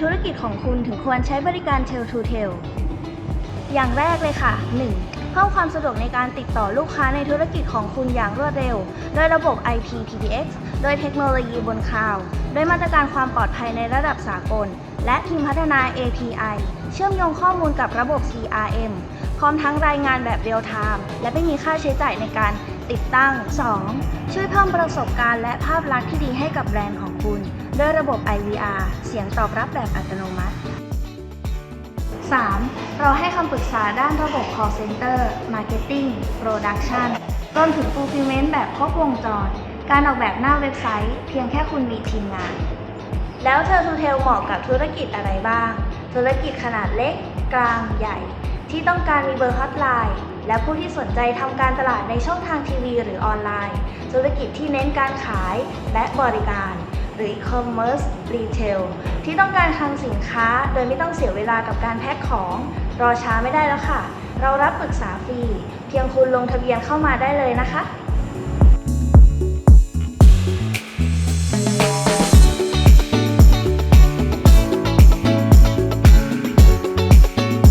ธุรกิจของคุณถึงควรใช้บริการ Tail to Tail อย่างแรกเลยค่ะ 1. เพิ่มความสะดวกในการติดต่อลูกค้าในธุรกิจของคุณอย่างรวดเร็ว โดยระบบ IP-PBX โดยเทคโนโลยีบนคลาวด์ด้วยมาตรการความปลอดภัยในระดับสากล และทีมพัฒนา API เชื่อมโยงข้อมูลกับระบบ CRM พร้อมทั้งรายงานแบบเรียลไทม์และไม่มีค่าใช้จ่ายในการติดตั้ง 2. ช่วยเพิ่มประสบการณ์และภาพลักษณ์ที่ดีให้กับแบรนด์ของคุณ ด้วยระบบ IVR เสียงตอบรับแบบอัตโนมัติ 3. เราให้คำปรึกษาด้านระบบ call center marketing production รวมถึง fulfillment แบบครบวงจร การออกแบบหน้าเว็บไซต์ เพียงแค่คุณมีทีมงาน แล้วเธอทูเทลเหมาะกับธุรกิจอะไรบ้าง ธุรกิจขนาดเล็ก กลางใหญ่ ที่ต้องการมีเบอร์ฮอตไลน์ และผู้ที่สนใจทำการตลาดในช่องทางทีวีหรือออนไลน์ ธุรกิจที่เน้นการขายและบริการ หรือ e-commerce retail ที่ต้องการคลังสินค้าโดยไม่ต้องเสียเวลากับการแพ็คของ รอช้าไม่ได้แล้วค่ะ เรารับปรึกษาฟรี เพียงคุณลงทะเบียนเข้ามาได้เลยนะคะ